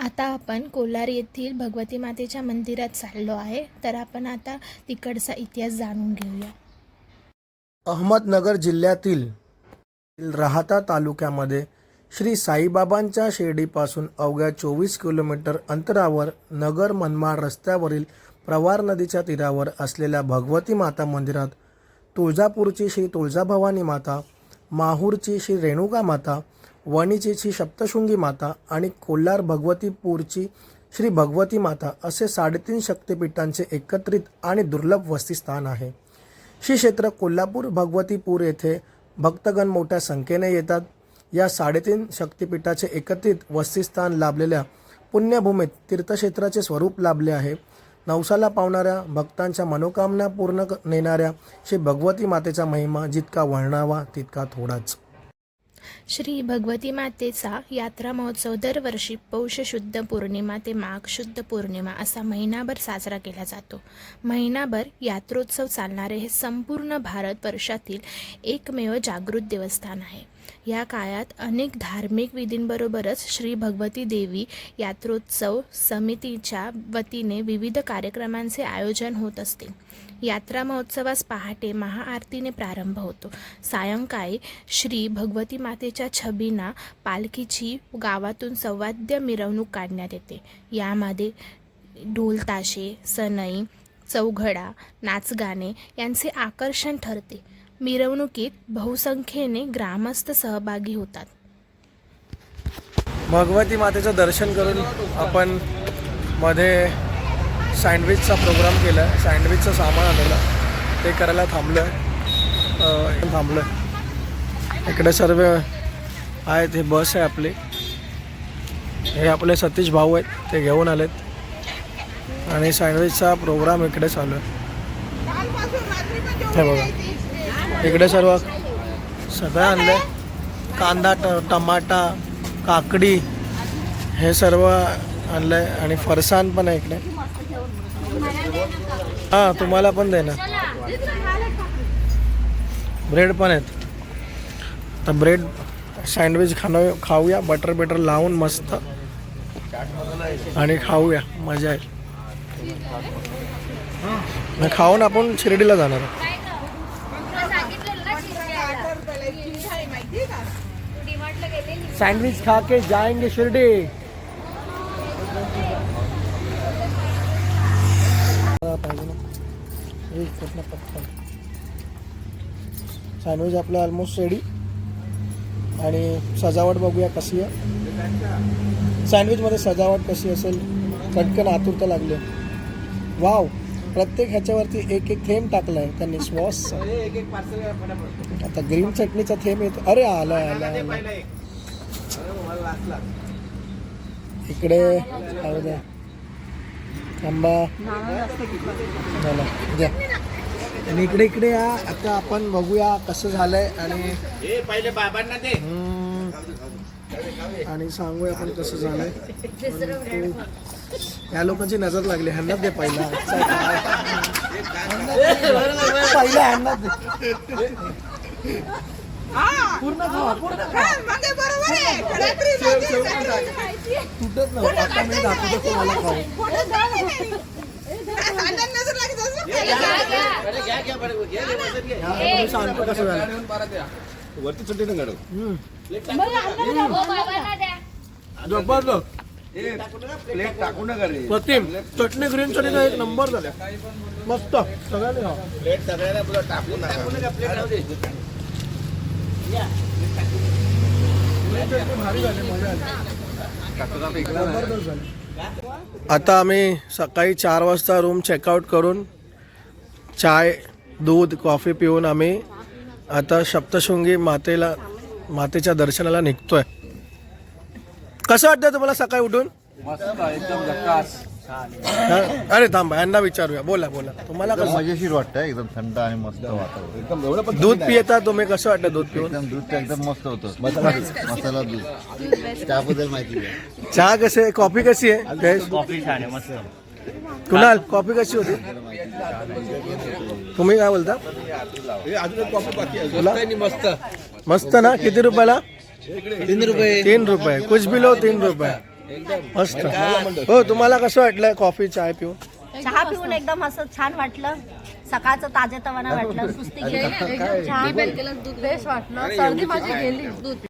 आता आपण कोलार येथील भगवती मातेच्या मंदिरात चाललो आहे. तर आपण आता तिकडचा इतिहास जाणून घेऊया. अहमदनगर जिल्ह्यातील राहाता तालुक्यामध्ये श्री साईबाबांच्या शिर्डीपासून अवघ्या चोवीस किलोमीटर अंतरावर नगर मनमाड रस्त्यावरील प्रवार नदीच्या तीरावर असलेल्या भगवती माता मंदिरात तुळजापूरची श्री तुळजाभवानी माता माहूरची श्री रेणुका माता वणीचीची सप्तशृंगी माता आणि कोल्हार भगवतीपूरची श्री भगवती माता असे साडेतीन शक्तिपीठांचे एकत्रित आणि दुर्लभ वस्तीस्थान आहे. श्री क्षेत्र कोल्हापूर भगवतीपूर येथे भक्तगण मोठ्या संख्येने येतात. या साडेतीन शक्तिपीठाचे एकत्रित वस्तीस्थान लाभलेल्या पुण्यभूमीत तीर्थक्षेत्राचे स्वरूप लाभले आहे. नवसाला पावणाऱ्या भक्तांच्या मनोकामना पूर्ण नेणाऱ्या श्री भगवती मातेचा महिमा जितका वर्णावा तितका थोडाच. श्री भगवती मातेचा यात्रा महोत्सव दरवर्षी पौष शुद्ध पौर्णिमा ते माघ शुद्ध पौर्णिमा असा महिनाभर साजरा केला जातो. महिनाभर यात्रोत्सव चालणारे हे संपूर्ण भारत वर्षातील एकमेव जागृत देवस्थान आहे. या काळात अनेक धार्मिक विधींबरोबरच श्री भगवती देवी यात्रोत्सव समितीच्या वतीने विविध कार्यक्रमांचे आयोजन होत असते. यात्रा महोत्सवास पहाटे महाआरतीने प्रारंभ होतो. सायंकाळी श्री भगवती मातेच्या छबीना पालखीची गावातून सौवाद्य मिरवणूक काढण्यात येते. यामध्ये ढोल ताशे सनई चौघडा नाचगाणे यांचे आकर्षण ठरते. मिरवणुकीत बहुसंख्येने ग्रामस्थ सहभागी होतात. भगवती मातेचं दर्शन करून आपण मध्ये सँडविचचा प्रोग्राम केला. सँडविचचं सामान आलेलं. ते करायला थांबलं थांबलं इकडे सर्व आहेत. हे बस आहे आपली. हे आपले सतीश भाऊ आहेत. ते घेऊन आलेत. आणि सँडविचचा प्रोग्राम इकडे चालू आहे. हे बघा. इकडे सर्व सगळं आणलं कांदा ट टमाटा काकडी हे सर्व आणलं आहे आणि फरसाण पण आहे इकडे. हां तुम्हाला पण देणार. ब्रेड पण आहेत. तर ब्रेड सँडविच खाणं खाऊया. बटर बिटर लावून मस्त. आणि खाऊया. मजा येईल. खाऊन आपण शिर्डीला जाणार आहोत. सँडविच खा के जाएंगे शिर्डी। सँडविच आपलं ऑलमोस्ट रेडी आणि सजावट बघूया कशी आहे. सँडविचमध्ये सजावट कशी असेल चटकन आतुरता लागली वाव प्रत्येक ह्याच्यावरती एक एक थेंब टाकलाय त्यांनी स्वॉस आता ग्रीन चटणीचा थेंब येतो. अरे आला आला आला इकडे आंबा झाला. द्या आणि इकडे इकडे या. आता आपण बघूया कसं झालंय आणि पहिले बाबांना ते आणि सांगूया आपण कसं झालंय. या लोकांची नजर लागली. ह्यांना दे पहिला. पहिला ह्यांना दे. पूर्ण खावा पूर्ण खावा तुटत नव्हतं आता मी दाखवतो खाऊ सांगतो कसं झालं वरती सुट्टी ना गाडव हम्म. जबरदस्त प्लेट टाकू नका रे प्रतिम चटणी ग्रीन चटणीचा एक नंबर झाल्या मस्त सगळ्यांनी खावा प्लेट सगळ्याला पुढं टाकू नका प्लेट आता आम्ही सकाळी चार वाजता रूम चेकआउट करून चाय दूध कॉफी पिऊन आम्ही आता सप्तशृंगी मातेला मातेच्या दर्शनाला निघतोय. कसं वाटतं तुम्हाला सकाळी उठून? एकदम अरे थांबा यांना विचारूया. बोला बोला. तुम्हाला कसं मजेशीर वाटतं एकदम थंड आणि मस्त वातावरण. एकदम एवढं पण दूध पिता तुम्ही कसं दूध पिऊन? एकदम दूध तर एकदम मस्त होतं. मसाला दूध. त्याबद्दल माहिती द्या. चहा कसे कॉफ़ी कशी आहे? कॉफ़ी छान आहे मस्त. कुणाल कॉफ़ी कशी होती? तुम्ही काय बोलता? हे अजून एक कॉफ़ी बाकी आहे. बोला. मस्त. मस्त ना? किती रुपयाला? तीन रुपये तीन रुपये. कुछ भी लो तीन रुपये. मस्त. हो तुम्हाला कसं वाटलं कॉफी चाय पिऊ चहा पिऊन एकदम असं छान वाटलं. सकाळचं ताजे तवाना वाटलं. सुस्ती गेली. छान. वाटलं. सर्दी माझी गेली